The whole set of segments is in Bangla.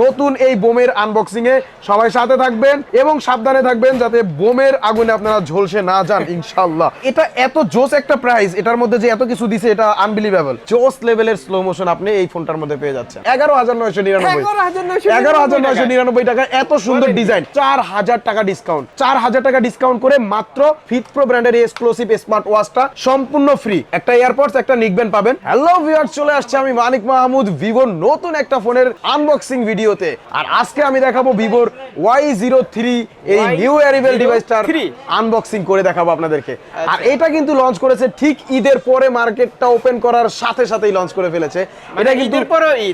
নতুন এই বোমের আনবক্সিং এ সবাই সাথে থাকবেন এবং সাবধানে থাকবেন যাতে বোমের আগুনে আপনারা ঝলসে না যান ইনশাল্লাহ এটা এত জোস একটা প্রাইস এটার মধ্যে যে এত কিছু দিছে এটা আনবিলিভেবল জোস লেভেলের স্লো মোশন আপনি এই ফোনটার মধ্যে পেয়ে যাচ্ছেন। এগারো হাজার নয়শো নিরানব্বই। 11,999 এগারো হাজার নয়শো নিরানব্বই টাকা এত সুন্দর ডিজাইন চার হাজার টাকা ডিসকাউন্ট চার হাজার টাকা ডিসকাউন্ট করে মাত্র ফিট প্রো ব্র্যান্ডের এক্সক্লুসিভ স্মার্ট ওয়াচটা সম্পূর্ণ ফ্রি একটা এয়ারপডস একটা নিকবেন পাবেন। হ্যালো ভিউয়ার্স চলে আসছে আমি মানিক মাহমুদ ভিভোর নতুন একটা ফোনের আনবক্সিং ভিডিওতে। আর আজকে আমি দেখাবো ভিভোর ওয়াই জিরো থ্রি এই নিউ অ্যারিভেল ডিভাইসটার আনবক্সিং করে দেখাবো আপনাদেরকে। আর এটা কিন্তু লঞ্চ করেছে ঠিক ঈদের পরে মার্কেটটা ওপেন করার সাথে সাথেই লঞ্চ করে ফেলেছে। মানে এটা কিন্তু।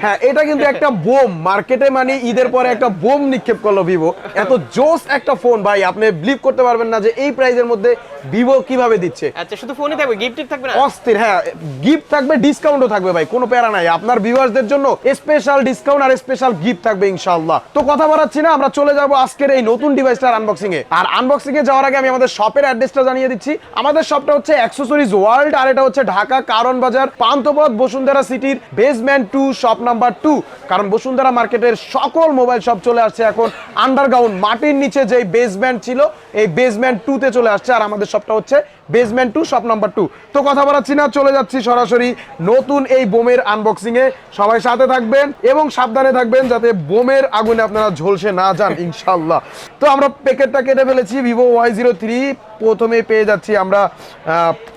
হ্যাঁ এটা কিন্তু একটা বোম। মার্কেটে মানে ঈদের পরে একটা বোম নিক্ষেপ করল ভিভো। এত জোস একটা ফোন ভাই আপনি বিলিভ করতে পারবেন না যে এই প্রাইজের মধ্যে ভিভো কীভাবে দিচ্ছে। আচ্ছা শুধু ফোনই থাকবে গিফট থাকবে না? অস্থির হ্যাঁ গিফট থাকবে ডিসকাউন্টও থাকবে ভাই কোনো প্যারা নাই। আপনার ভিউয়ার্সদের জন্য স্পেশাল ডিসকাউন্ট আর স্পেশাল গিফট থাকবে ইনশাআল্লাহ। তো কথা বাড়াচ্ছি না, আমরা চলে যাব আজকের এই নতুন ডিভাইসটার আনবক্সিং এ। আর আনবক্সিং এ যাওয়ার আগে আমি আমাদের শপের অ্যাড্রেসটা জানিয়ে দিচ্ছি। আমাদের শপটা হচ্ছে অ্যাক্সেসরিজ ওয়ার্ল্ড আর এটা হচ্ছে ঢাকা কারণ বাজার, পান্থপথ, বসুন্ধরা সিটির basement two shop number two কারণ বসুন্ধরা মার্কেটের সকল মোবাইল শপ চলে আসছে এখন আন্ডারগ্রাউন্ড মাটির নিচে যে বেসমেন্ট ছিল, এই বেসমেন্ট টু তে চলে আসছে। আর আমাদের শপটা হচ্ছে basement two shop number two তো কথা বলাচ্ছি না চলে যাচ্ছি সরাসরি নতুন এই বোমের আনবক্সিং এ। সবাই সাথে থাকবেন এবং সাবধানে থাকবেন যাতে বোমের আগুনে আপনারা ঝলসে না যান ইনশাল্লাহ তো আমরা প্যাকেটটা কেটে ফেলেছি ভিভো ওয়াই জিরো থ্রি প্রথমে পেয়ে যাচ্ছি আমরা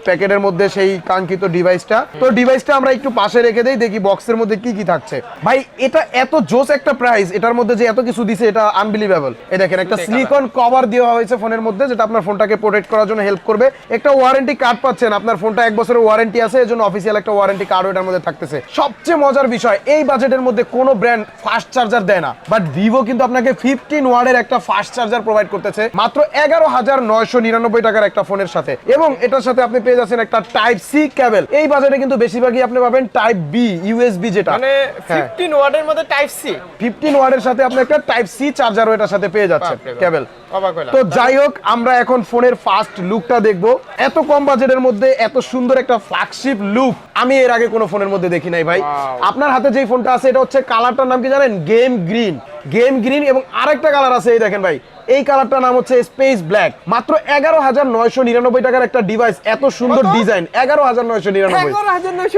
প্যাকেটের মধ্যে সেই কাঙ্ক্ষিত ডিভাইসটা তো ডিভাইসটা আমরা একটু পাশে রেখে দেই দেখি বক্সের মধ্যে কি কি থাকছে। ভাই এটা এত জোস একটা প্রাইস এটার মধ্যে যে এত কিছু দিছে এটা আনবিলিভেবল এই দেখেন একটা সিলিকন কভার দেওয়া হয়েছে ফোনের মধ্যে যেটা আপনার ফোনটাকে প্রোটেক্ট করার জন্য হেল্প করবে। একটা ওয়ারেন্টি কার্ড পাচ্ছেন। আপনার ফোনটা এক বছরের ওয়ারেন্টি আছে এজন্য অফিসিয়াল একটা ওয়ারেন্টি কার্ড এটার মধ্যে থাকতেছে। সবচেয়ে মজার বিষয় এই বাজেটের মধ্যে কোনো ব্র্যান্ড ফাস্ট চার্জার দেয় না। বাট ভিভো কিন্তু আপনাকে ফিফটিন ওয়ার্ডের একটা ফাস্ট চার্জার প্রোভাইড করতেছে মাত্র এগারো হাজার নয়শো নিরানব্বই টাকার একটা ফোনের সাথে। এবং এটার সাথে আপনি পেয়ে যাচ্ছেন একটা টাইপ সি কেবল এই বাজেটে কিন্তু বেশিরভাগই আপনি পাবেন টাইপ বি ইউএসবি যেটা। মানে হ্যাঁ। 15 ওয়াটের মধ্যে টাইপ সি ফিফটিন ওয়ার্ডের সাথে আপনি একটা টাইপ সি চার্জারও এটার সাথে পেয়ে যাচ্ছেন কেবল তো যাই হোক আমরা এখন ফোনের ফার্স্ট লুকটা দেখব। এত কম বাজেটের মধ্যে এত সুন্দর একটা ফ্ল্যাগশিপ লুক আমি এর আগে কোনো ফোনের মধ্যে দেখি নাই ভাই। আপনার হাতে যেই ফোনটা আছে এটা হচ্ছে কালারটার নাম কি জানেন? গেম গ্রিন গেম গ্রিন এবং আরেকটা কালার আছে এই দেখেন ভাই। এই কালারটার নাম হচ্ছে স্পেস ব্ল্যাক মাত্র এগারো হাজার নয়শো নিরানব্বই টাকার একটা ডিভাইস এত সুন্দর ডিজাইন এগারো হাজার নয়শো নিরানব্বই।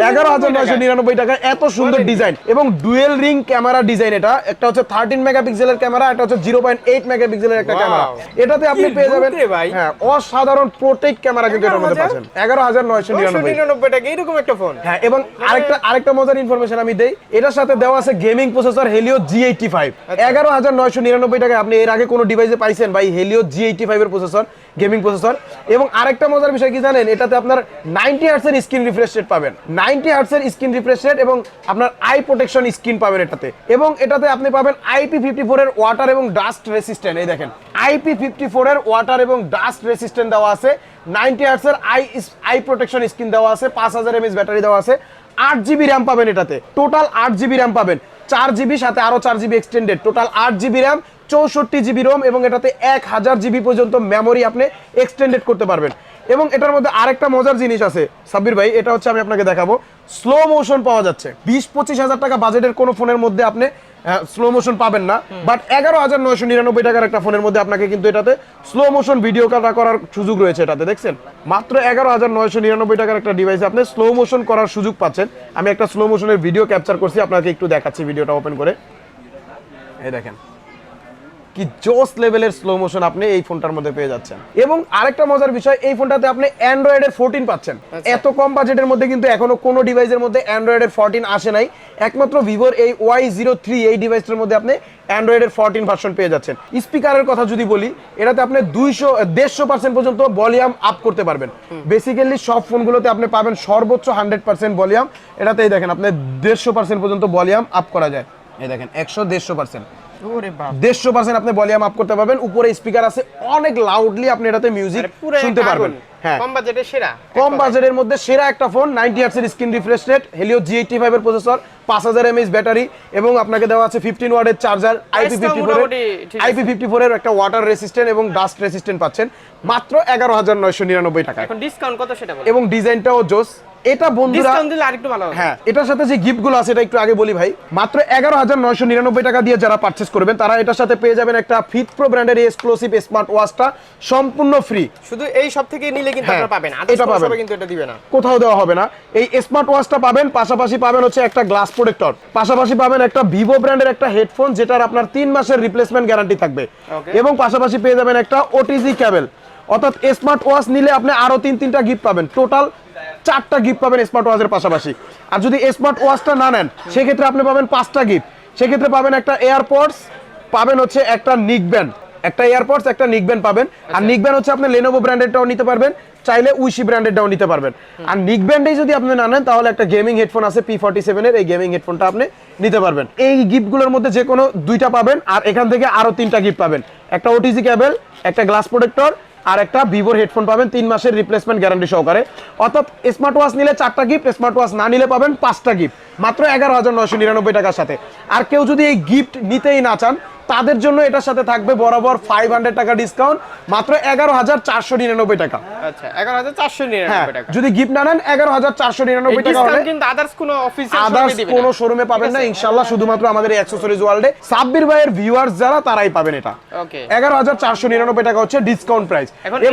এগারো হাজার নয়শো নিরানব্বই টাকা। এত সুন্দর ডিজাইন এবং ডুয়েল রিং ক্যামেরা ডিজাইন এটা। একটা হচ্ছে থার্টিন মেগাপিক্সেলের ক্যামেরা একটা হচ্ছে জিরো পয়েন্ট এইট মেগাপিক্সেলের একটা ক্যামেরা এটাতে আপনি পেয়ে যাবেন। হ্যাঁ অসাধারণ প্রোটেক্ট ক্যামেরা কিন্তু এটার মধ্যে পাচ্ছেন। এগারো হাজার নয়শো নিরানব্বই। 999 টাকা এরকম একটা ফোন হ্যাঁ এবং আরেকটা আরেকটা মজার ইনফরমেশন আমি দেই। এটার সাথে দেওয়া আছে gaming processor Helio G eighty five এগারো হাজার নয়শো নিরানব্বই টাকা আপনি এর আগে কোনো ডিভাইসে পাইছেন ভাই হেলিও জি এইটি ফাইভ এর প্রসেসর গেমিং প্রসেসর এবং আরেকটা মজার বিষয় কি জানেন? এটাতে আপনার নাইনটি হার্টসের স্ক্রিন রিফ্রেশ রেট পাবেন। নাইনটি হার্টসের স্ক্রিন রিফ্রেশ রেট এবং আপনার আই প্রোটেকশন স্ক্রিন পাবেন এটাতে। এবং এটাতে আপনি পাবেন আইপি ফিফটি ফোর এর ওয়াটার এবং ডাস্ট রেসিস্ট্যান্ট এই দেখেন আইপি ফিফটি ফোর এর ওয়াটার এবং ডাস্ট রেসিস্ট্যান্ট দেওয়া আছে। নাইনটি হার্টসের আই আই প্রোটেকশন স্ক্রিন দেওয়া আছে। পাঁচ হাজার এমএস ব্যাটারি দেওয়া আছে। আট জিবি র্যাম পাবেন এটাতে। টোটাল আট জিবি র্যাম পাবেন। চার জিবি সাথে আরও চার জিবি এক্সটেন্ডেড টোটাল আট জিবি র্যাম চৌষট্টি জিবি রোম এবং এটাতে এক হাজার জিবি পর্যন্ত মেমোরি আপনি এক্সটেন্ডেড করতে পারবেন। এবং এটার মধ্যে আরেকটা মজার জিনিস আছে। সাব্বির ভাই এটা হচ্ছে আমি আপনাকে দেখাবো। স্লো মোশন পাওয়া যাচ্ছে। বিশ পঁচিশ হাজার টাকা বাজেটের কোনো ফোনের মধ্যে আপনি স্লো মোশন পাবেন না। বাট এগারো হাজার নয়শো নিরানব্বই টাকার একটা ফোনের মধ্যে আপনাকে কিন্তু এটাতে স্লো মোশন ভিডিও কাটা করার সুযোগ রয়েছে এটাতে দেখছেন? মাত্র এগারো হাজার নয়শো নিরানব্বই টাকার একটা ডিভাইসে আপনি স্লো মোশন করার সুযোগ পাচ্ছেন। আমি একটা স্লো মোশনের ভিডিও ক্যাপচার করছি আপনাকে একটু দেখাচ্ছি ভিডিওটা ওপেন করে। এই দেখেন। কি জোস লেভেলের স্লো মোশন আপনি এই ফোনটার মধ্যে পেয়ে যাচ্ছেন। এবং আরেকটা মজার বিষয় এই ফোনটাতে আপনি অ্যান্ড্রয়েডের ফোরটিন পাচ্ছেন। এত কম বাজেটের মধ্যে কিন্তু এখনও কোনো ডিভাইসের মধ্যে অ্যান্ড্রয়েডের ফোরটিন আসে নাই। একমাত্র ভিভোর এই ওয়াই জিরো থ্রি এই ডিভাইসটার মধ্যে আপনি অ্যান্ড্রয়েডের ফোরটিন ভার্সন পেয়ে যাচ্ছেন। স্পিকারের কথা যদি বলি এটাতে আপনি দুইশো দেড়শো পার্সেন্ট পর্যন্ত ভলিউম আপ করতে পারবেন। বেসিক্যালি সব ফোনগুলোতে আপনি পাবেন সর্বোচ্চ হান্ড্রেড পার্সেন্ট ভলিউম এটাতেই দেখেন আপনি দেড়শো পার্সেন্ট পর্যন্ত ভলিউম আপ করা যায়। এই দেখেন একশো দেড়শো পার্সেন্ট দেড়শো পার্সেন্ট আপনি ভলিউম আপ করতে পারবেন। উপরে স্পিকার আছে অনেক লাউডলি আপনি এটাতে মিউজিক শুনতে পারবেন। হ্যাঁ। কম বাজেটে সেরা। কম বাজেটের মধ্যে সেরা একটা phone ninety screen refresh rate Helio G eighty five এর প্রসেসর পাঁচ হাজার এমএইচ ব্যাটারি এবং আপনাকে দেওয়া আছে ফিফটিন ওয়ার্ডের charger IP fifty four. IP fifty four এর একটা ওয়াটার রেসিস্ট্যান্ট এবং ডাস্ট রেসিস্ট্যান্ট পাচ্ছেন। মাত্র এগারো হাজার নয়শো নিরানব্বই টাকায়। এখন ডিসকাউন্ট কত সেটা এবং ডিজাইনটাও জোস। এটা বন্ধুরা আরেকটু ভালো হ্যাঁ এটার সাথে যে গিফটগুলো আছে এটা একটু আগে বলি ভাই। মাত্র এগারো হাজার নয়শো নিরানব্বই টাকা দিয়ে যারা পারচেস করবেন তারা এটার সাথে পেয়ে যাবেন একটা ফিট প্রো ব্র্যান্ডের এক্সক্লুসিভ স্মার্ট ওয়াচটা সম্পূর্ণ ফ্রি শুধু এই সব থেকে নিলে কিন্তু হ্যাঁ, আপনারা পাবেন। এটা। পাবেন। কিন্তু এটা দিবে না। কোথাও দেওয়া হবে না। এই স্মার্ট ওয়াচটা পাবেন পাশাপাশি পাবেন হচ্ছে একটা গ্লাস প্রোটেক্টর পাশাপাশি পাবেন একটা ভিভো ব্র্যান্ডের একটা হেডফোন যেটার আপনার তিন মাসের রিপ্লেসমেন্ট গ্যারান্টি থাকবে। এবং পাশাপাশি পেয়ে যাবেন একটা ওটিজি ক্যাবেল অর্থাৎ স্মার্ট ওয়াচ নিলে আপনি আরও তিন তিনটা গিফট পাবেন। টোটাল চারটা গিফট পাবেন স্মার্ট ওয়াচের পাশাপাশি। আর যদি স্মার্ট ওয়াচটা না নেন সেক্ষেত্রে আপনি পাবেন পাঁচটা গিফট সেক্ষেত্রে পাবেন একটা এয়ারপডস পাবেন হচ্ছে একটা নিক ব্যান্ড একটা এয়ারপডস একটা নিক ব্যান্ড পাবেন। আর নিক ব্যান্ড হচ্ছে আপনি লেনোভো ব্র্যান্ডেরটাও নিতে পারবেন চাইলে উইশি ব্র্যান্ডেরটাও নিতে পারবেন। আর নিক ব্র্যান্ডেই যদি আপনি না নেন তাহলে একটা গেমিং হেডফোন আছে পি ফর্টি সেভেনের এই গেমিং হেডফোনটা আপনি নিতে পারবেন। এই গিফটগুলোর মধ্যে যে কোনো দুইটা পাবেন আর এখান থেকে আরও তিনটা গিফট পাবেন। একটা ওটিজি ক্যাবেল একটা গ্লাস প্রোটেক্টর আর একটা ভিভোর হেডফোন পাবেন, তিন মাসের রিপ্লেসমেন্ট গ্যারান্টি সহকারে। অর্থাৎ স্মার্ট ওয়াচ নিলে চারটা গিফট স্মার্ট ওয়াচ না নিলে পাবেন পাঁচটা গিফট মাত্র এগারো হাজার নয়শো নিরানব্বই টাকার সাথে। আর কেউ যদি এই গিফট নিতেই না চান তাদের জন্য এটার সাথে থাকবে বরাবর ফাইভ হান্ড্রেড টাকা ডিসকাউন্ট মাত্র এগারো হাজার চারশো নিরানব্বই টাকা। আচ্ছা হ্যাঁ যদি গিফট না নেন এগারো হাজার চারশো নিরানব্বই টাকা আদার্স কোনো শোরুমে পাবেন না ইনশাল্লাহ শুধুমাত্র আমাদের অ্যাক্সেসরিজ ওয়ার্ল্ডে সাব্বির ভাইয়ের ভিউয়ার্স যারা তারাই পাবেন এটা। এগারো হাজার চারশো নিরানব্বই টাকা হচ্ছে ডিসকাউন্ট প্রাইস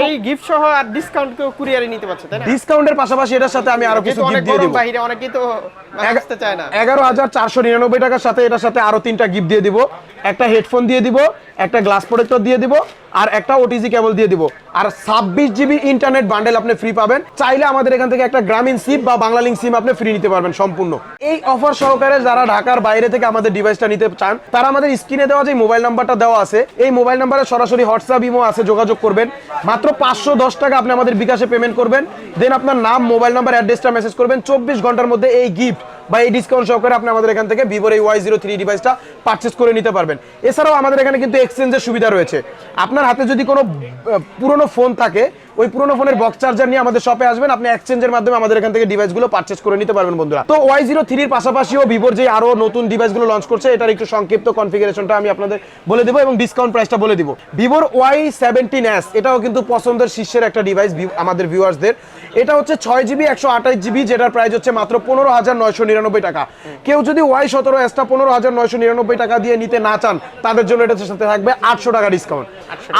এই গিফট সহ আর ডিসকাউন্ট কেউ কুরিয়ারে নিতে পারছে তাই না? ডিসকাউন্টের পাশাপাশি এটার সাথে আমি আরও কিছু গিফট দিয়ে দিব। বাইরে অনেকেই তো আসতে চায় না। এগারো হাজার চারশো নিরানব্বই টাকার সাথে এটার সাথে আরও তিনটা গিফট দিয়ে দিব। একটা হেডফোন দিয়ে দিব, একটা গ্লাস প্রোটেক্টর দিয়ে দিব, আর একটা ওটিজি কেবল দিয়ে দিব। আর ছাব্বিশ জিবি ইন্টারনেট বান্ডেল আপনি ফ্রি পাবেন। চাইলে আমাদের এখান থেকে একটা গ্রামীণ সিম বা বাংলা লিঙ্ক সিম আপনি ফ্রি নিতে পারবেন সম্পূর্ণ। এই অফার সহকারে যারা ঢাকার বাইরে থেকে আমাদের ডিভাইসটা নিতে চান, তারা আমাদের স্ক্রিনে দেওয়া যে মোবাইল নাম্বারটা দেওয়া আছে, এই মোবাইল নাম্বারে সরাসরি হোয়াটসঅ্যাপ ইমো আছে, যোগাযোগ করবেন। মাত্র পাঁচশো দশ টাকা আপনি আমাদের বিকাশে পেমেন্ট করবেন। দেন আপনার নাম মোবাইল নাম্বার অ্যাড্রেসটা মেসেজ করবেন। চব্বিশ ঘণ্টার মধ্যে এই গিফট বা এই ডিসকাউন্ট সহকারে আপনি আমাদের এখান থেকে ভিভোর এই ওয়াই জিরো থ্রি ডিভাইসটা পারচেস করে নিতে পারবেন। এছাড়াও আমাদের এখানে কিন্তু এক্সচেঞ্জের সুবিধা রয়েছে। আপনার হাতে যদি কোনো পুরোনো পুরনো ফোন থাকে ওই পুরনো ফোনের বক্স চার্জার নিয়ে আমাদের শপে আসবেন আপনি এক্সচেঞ্জের মাধ্যমে আমাদের এখান থেকে ডিভাইসগুলো পারচেস করে নিতে পারবেন বন্ধুরা। তো ওয়াই জিরো থ্রির পাশাপাশিও ভিভোর যে আরও নতুন ডিভাইসগুলো লঞ্চ করছে এটার একটু সংক্ষিপ্ত কনফিগারেশনটা আমি আপনাদের বলে দেবো এবং ডিসকাউন্ট প্রাইসটা বলে দিব। ভিভোর ওয়াই সেভেন্টিন এস এটাও কিন্তু পছন্দের শীর্ষের একটা ডিভাইস আমাদের ভিউয়ার্সদের এটা হচ্ছে ছয় জিবি একশো আঠাশ জিবি যেটার প্রাইস হচ্ছে মাত্র পনেরো হাজার নয়শো নিরানব্বই টাকা। কেউ যদি ওয়াই সতেরো এসটা পনেরো হাজার নয়শো নিরানব্বই টাকা দিয়ে নিতে না চান তাদের জন্য এটা সাথে থাকবে আটশো টাকা ডিসকাউন্ট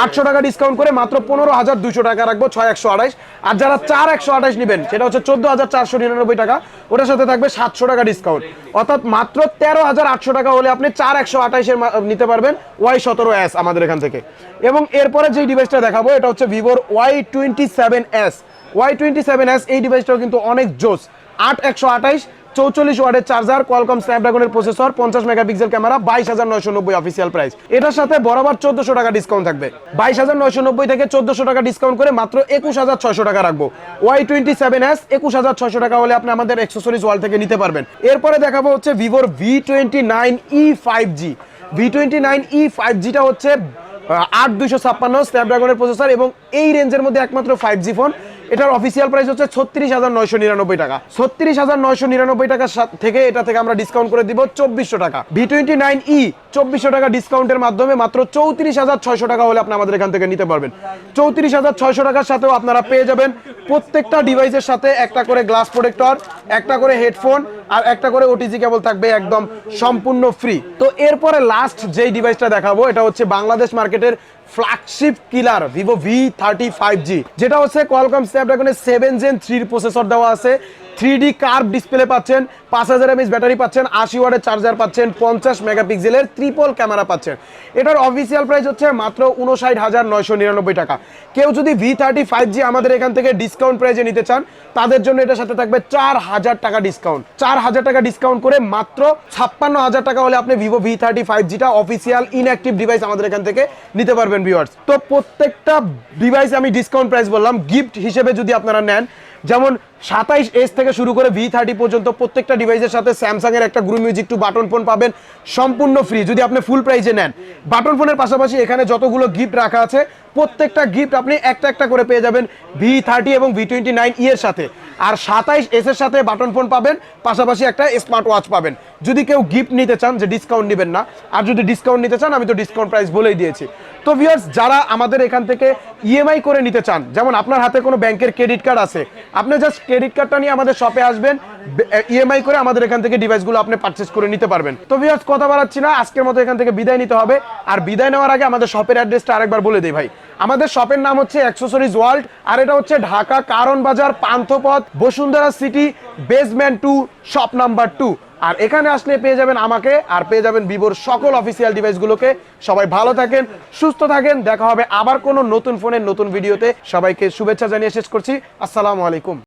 আটশো টাকা। ডিসকাউন্ট করে মাত্র পনেরো হাজার দুশো টাকা রাখব ছয় একশো আঠাইশ আর যারা চার একশো আঠাইশ নেবেন, সেটা হচ্ছে চোদ্দ হাজার চারশো নিরানব্বই টাকা, ওটার সাথে থাকবে সাতশো টাকা ডিসকাউন্ট অর্থাৎ মাত্র তেরো হাজার আটশো টাকা হলে আপনি চার একশো আঠাইশের নিতে পারবেন ওয়াই সতেরো এস আমাদের এখান থেকে। এবং এরপরে যে ডিভাইসটা দেখাবো, এটা হচ্ছে ভিভোর Y twenty seven S. Y twenty seven S, এই ডিভাইসটাও কিন্তু অনেক জোস। আট একশো আঠাইশ চৌচল্লিশ ওয়ার্ডের চার্জার কোয়ালকম স্ন্যাপড্রাগনের প্রসেসর পঞ্চাশ মেগাপিক্সেল ক্যামেরা, বাইশ হাজার নয়শো নব্বই অফিসিয়াল প্রাইস এটার সাথে বরাবর চোদ্দশো টাকা ডিসকাউন্ট থাকবে। বাইশ হাজার নয়শো নব্বই থেকে চোদ্দশো টাকা ডিসকাউন্ট করে মাত্র একুশ হাজার ছয়শো টাকা রাখব। ওয়াই টোয়েন্টি সেভেন এস, একুশ হাজার ছয়শো টাকা হলে আপনি আমাদের এক্সেসরিজ ওয়াল থেকে নিতে পারবেন। এরপরে দেখাবো হচ্ছে ভিভোর V twenty nine E five G V twenty nine E five জিটা হচ্ছে আট দুইশো ছাপ্পান্ন স্ন্যাপড্রাগনের প্রসেসর এবং এই রেঞ্জের মধ্যে একমাত্র ফাইভ জি ফোন এটার অফিসিয়াল প্রাইস হচ্ছে ছত্রিশ হাজার নয়শো নিরানব্বই টাকা। ছত্রিশ হাজার নয়শো নিরানব্বই টাকা থেকে এটা থেকে আমরা ডিসকাউন্ট করে দিব চব্বিশশো টাকা। ভি টোয়েন্টি নাইন ই চব্বিশশো টাকা ডিসকাউন্টের মাধ্যমে মাত্র চৌত্রিশ হাজার ছয়শো টাকা হলে আপনি আমাদের এখান থেকে নিতে পারবেন। চৌত্রিশ হাজার ছয়শো টাকার সাথেও আপনারা পেয়ে যাবেন প্রত্যেকটা ডিভাইসের সাথে একটা করে গ্লাস প্রোটেক্টর একটা করে হেডফোন আর একটা করে ওটিজি কেবল থাকবে একদম সম্পূর্ণ ফ্রি তো এরপরে লাস্ট যেই ডিভাইসটা দেখাবো, এটা হচ্ছে বাংলাদেশ মার্কেটের flagship killer Vivo V thirty five G যেটা হচ্ছে কোয়ালকম স্ন্যাপড্রাগনের সেভেন জেন থ্রির প্রসেসর দেওয়া আছে। থ্রি ডি কার্ভ ডিসপ্লে পাচ্ছেন, পাঁচ হাজার এমএস ব্যাটারি পাচ্ছেন, আশি ওয়ার্ডের চার্জার পাচ্ছেন, পঞ্চাশ মেগাপিক্সেলের ত্রিপল ক্যামেরা পাচ্ছেন। এটার অফিসিয়াল প্রাইস হচ্ছে মাত্র উনষাট হাজার নয়শো নিরানব্বই টাকা। কেউ যদি ভি থার্টি ফাইভ জি আমাদের এখান থেকে ডিসকাউন্ট প্রাইজে নিতে চান, তাদের জন্য এটার সাথে থাকবে চার হাজার টাকা ডিসকাউন্ট চার হাজার টাকা ডিসকাউন্ট করে মাত্র ছাপ্পান্ন হাজার টাকা হলে আপনি ভিভো ভি থার্টি ফাইভ জিটা অফিসিয়াল ইনঅ্যাক্টিভ ডিভাইস আমাদের এখান থেকে নিতে পারবেন ভিওয়ার্স তো প্রত্যেকটা ডিভাইস আমি ডিসকাউন্ট প্রাইস বললাম গিফট হিসেবে যদি আপনারা নেন যেমন সাতাইশ এস থেকে শুরু করে ভি থার্টি পর্যন্ত প্রত্যেকটা ডিভাইসের সাথে স্যামসাং এর একটা Guru music two button phone পাবেন, সম্পূর্ণ ফ্রি যদি আপনি ফুল প্রাইজে নেন বাটন ফোনের পাশাপাশি এখানে যতগুলো গিফট রাখা আছে, প্রত্যেকটা গিফট আপনি একটা একটা করে পেয়ে যাবেন ভি থার্টি এবং ভি টোয়েন্টি নাইন ইয়ের সাথে। আর সাতাইশ এস এর সাথে বাটন ফোন পাবেন, পাশাপাশি একটা স্মার্ট ওয়াচ পাবেন। যদি কেউ গিফট নিতে চান, যে ডিসকাউন্ট নেবেন না, আর যদি ডিসকাউন্ট নিতে চান, আমি তো ডিসকাউন্ট প্রাইস বলেই দিয়েছি। তো ভিউয়ার্স যারা আমাদের এখান থেকে ইএমআই করে নিতে চান, যেমন আপনার হাতে কোনো ব্যাংকের ক্রেডিট কার্ড আছে, আপনি জাস্ট ক্রেডিট কার্ডটা নিয়ে আমাদের শপে আসবেন ইএমআই করে আমাদের এখান থেকে ডিভাইসগুলো আপনি পারচেস করে নিতে পারবেন। তো ভিউয়ার্স কথা বাড়াচ্ছি না, আজকের মতো এখান থেকে বিদায় নিতে হবে। আর বিদায় নেওয়ার আগে আমাদের শপের অ্যাড্রেসটা আরেকবার বলে দিই ভাই। আমাদের শপের নাম হচ্ছে অ্যাক্সেসরিজ ওয়ার্ল্ড আর এটা হচ্ছে ঢাকা কারণ বাজার Panthapath, Bashundhara city basement two shop number two আর এখানে আসলে পেয়ে যাবেন আমাকে আর পেয়ে যাবেন ভিভোর সকল অফিসিয়াল ডিভাইসগুলোকে সবাই ভালো থাকেন, সুস্থ থাকেন। দেখা হবে আবার কোনো নতুন ফোনের নতুন ভিডিওতে সবাইকে শুভেচ্ছা জানিয়ে শেষ করছি। আসসালামু আলাইকুম।